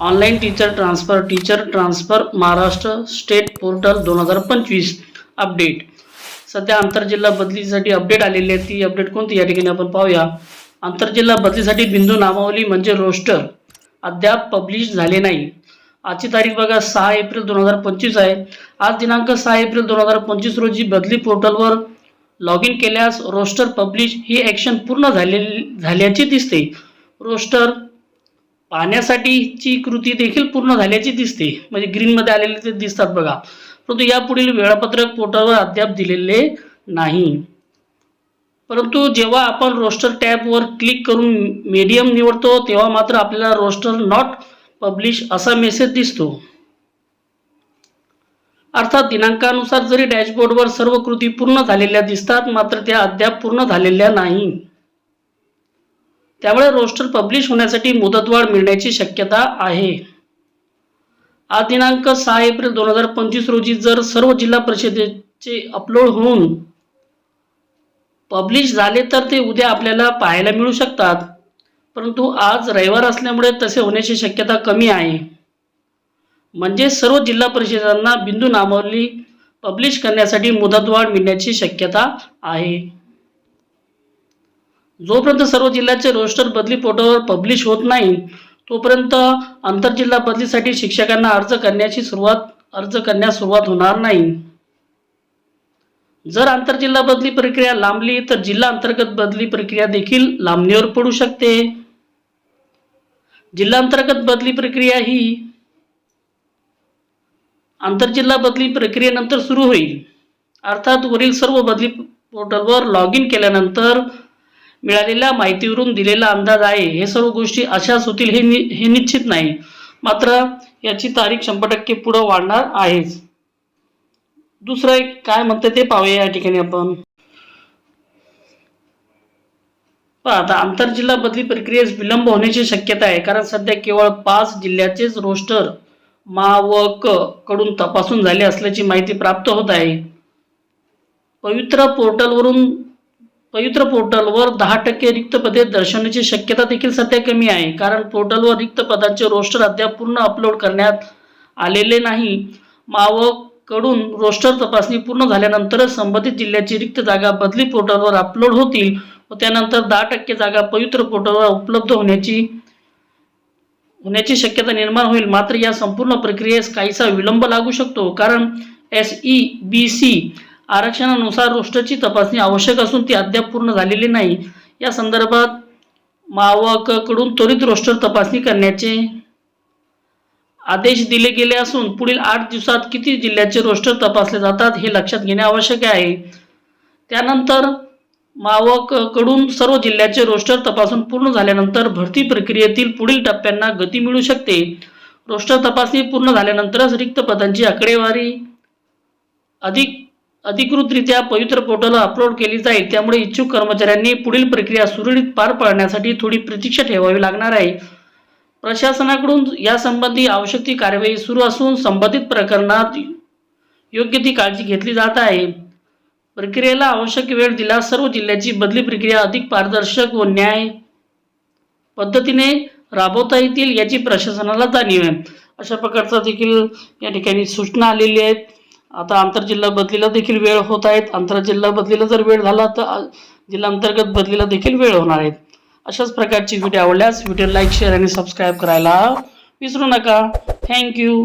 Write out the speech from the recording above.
Online teacher transfer teacher transfer Maharashtra state portal दोन हजार पंचवीस. अपडेट सध्या आंतरजिल्हा बदलीसाठी अपडेट आलेली आहे. ती अपडेट कोणती? या ठिकाणी आपण पाहूया. आंतरजिल्हा बदलीसाठी बिंदू नामावली म्हणजे रोस्टर अद्याप पब्लिश झाले नाही. आजची तारीख बघा सहा एप्रिल दोन हजार पंचवीस आहे. आज दिनांक सहा एप्रिल दोन हजार पंचवीस रोजी बदली पोर्टलवर लॉग इन केल्यास रोस्टर पब्लिश ही ॲक्शन पूर्ण झालेली झाल्याची दिसते. रोस्टर पाहण्यासाठीची कृती देखील पूर्ण झाल्याची दिसते. म्हणजे ग्रीनमध्ये आलेले ते दिसतात बघा. परंतु यापुढील वेळापत्रक पोर्टलवर अद्याप दिलेले नाही. परंतु जेव्हा आपण रोस्टर टॅबवर क्लिक करून मीडियम निवडतो तेव्हा मात्र आपल्याला रोस्टर नॉट पब्लिश असा मेसेज दिसतो. अर्थात दिनांकानुसार जरी डॅशबोर्डवर सर्व कृती पूर्ण झालेल्या दिसतात मात्र त्या अद्याप पूर्ण झालेल्या नाही. त्यामुळे रोस्टर पब्लिश होण्यासाठी मुदतवाढ मिळण्याची शक्यता आहे. आज दिनांक सहा एप्रिल दोन हजार पंचवीस रोजी जर सर्व जिल्हा परिषदेचे अपलोड होऊन पब्लिश झाले तर ते उद्या आपल्याला पाहायला मिळू शकतात. परंतु आज रविवार असल्यामुळे तसे होण्याची शक्यता कमी आहे. म्हणजे सर्व जिल्हा परिषदांना बिंदू नामावली पब्लिश करण्यासाठी मुदतवाढ मिळण्याची शक्यता आहे. जोपर्यंत सर्व जिल्ह्याचे रोस्टर बदली पोर्टलवर पब्लिश होत नाही तोपर्यंत आंतरजिल्हा बदलीसाठी शिक्षकांना अर्ज करण्याची सुरुवात अर्ज करण्यास सुरुवात होणार नाही. जर आंतरजिल्हा बदली प्रक्रिया लांबली तर जिल्हा अंतर्गत बदली प्रक्रिया देखील लांबणीवर पडू शकते. जिल्हा अंतर्गत बदली प्रक्रिया ही आंतरजिल्हा बदली प्रक्रियेनंतर सुरू होईल. अर्थात वरील सर्व बदली पोर्टलवर लॉग इन केल्यानंतर मिळालेल्या माहितीवरून दिलेला अंदाज आहे. हे सर्व गोष्टी अशाच होतील हे नि हे निश्चित नाही. मात्र याची तारीख शंभर टक्के पुढं वाढणार आहेच. दुसरं एक काय म्हणते ते पाहूया या ठिकाणी आपण. पहा आता आंतरजिल्हा बदली प्रक्रियेस विलंब होण्याची शक्यता आहे. कारण सध्या केवळ पाच जिल्ह्याचेच रोस्टर मा व क कडून तपासून झाले असल्याची माहिती प्राप्त होत आहे. पवित्र पोर्टलवरून पवित्र पोर्टलवर दहा टक्के रिक्त पदे दर्शवण्याची शक्यता देखील सध्या कमी आहे. कारण पोर्टलवर रिक्त पदांचे रोस्टर अद्याप पूर्ण अपलोड करण्यात आलेले नाही. मावकडून रोस्टर तपासणी पूर्ण झाल्यानंतरच संबंधित जिल्ह्याची रिक्त जागा बदली पोर्टलवर अपलोड होतील व त्यानंतर दहा टक्के जागा पवित्र पोर्टलवर उपलब्ध होण्याची होण्याची शक्यता निर्माण होईल. मात्र या संपूर्ण प्रक्रियेस काहीसा विलंब लागू शकतो. कारण एस ई बी सी आरक्षणानुसार रोस्टरची तपासणी आवश्यक असून ती अद्याप पूर्ण झालेली नाही. या संदर्भात मावककडून त्वरित रोस्टर तपासणी करण्याचे आदेश दिले गेले असून पुढील आठ दिवसात किती जिल्ह्याचे रोस्टर तपासले जातात हे लक्षात घेणे आवश्यक आहे. त्यानंतर मावककडून सर्व जिल्ह्याचे रोस्टर तपासून पूर्ण झाल्यानंतर भरती प्रक्रियेतील पुढील टप्प्यांना गती मिळू शकते. रोस्टर तपासणी पूर्ण झाल्यानंतरच रिक्त पदांची आकडेवारी अधिक अधिकृतरित्या पवित्र पोर्टलला अपलोड केली जाईल. त्यामुळे इच्छुक कर्मचाऱ्यांनी पुढील प्रक्रिया सुरळीत पार पाडण्यासाठी थोडी प्रतीक्षा ठेवावी लागणार आहे. प्रशासनाकडून यासंबंधी आवश्यक ती कार्यवाही सुरू असून संबंधित प्रकरणात योग्य ती काळजी घेतली जात आहे. प्रक्रियेला आवश्यक वेळ दिला सर्व जिल्ह्याची बदली प्रक्रिया अधिक पारदर्शक व न्याय पद्धतीने राबवता येतील याची प्रशासनाला जाणीव आहे. अशा प्रकारचा देखील या ठिकाणी सूचना आलेली आहेत. आता आंतरजिल्हा बदलीला देखील वेळ होत आहेत. आंतरजिल्हा बदलीला जर वेळ झाला तर जिल्हा अंतर्गत बदलीला देखील वेळ होणार आहेत अशाच प्रकारची व्हिडिओ आवडल्यास व्हिडिओ लाईक शेअर आणि सबस्क्राईब करायला विसरू नका. थँक्यू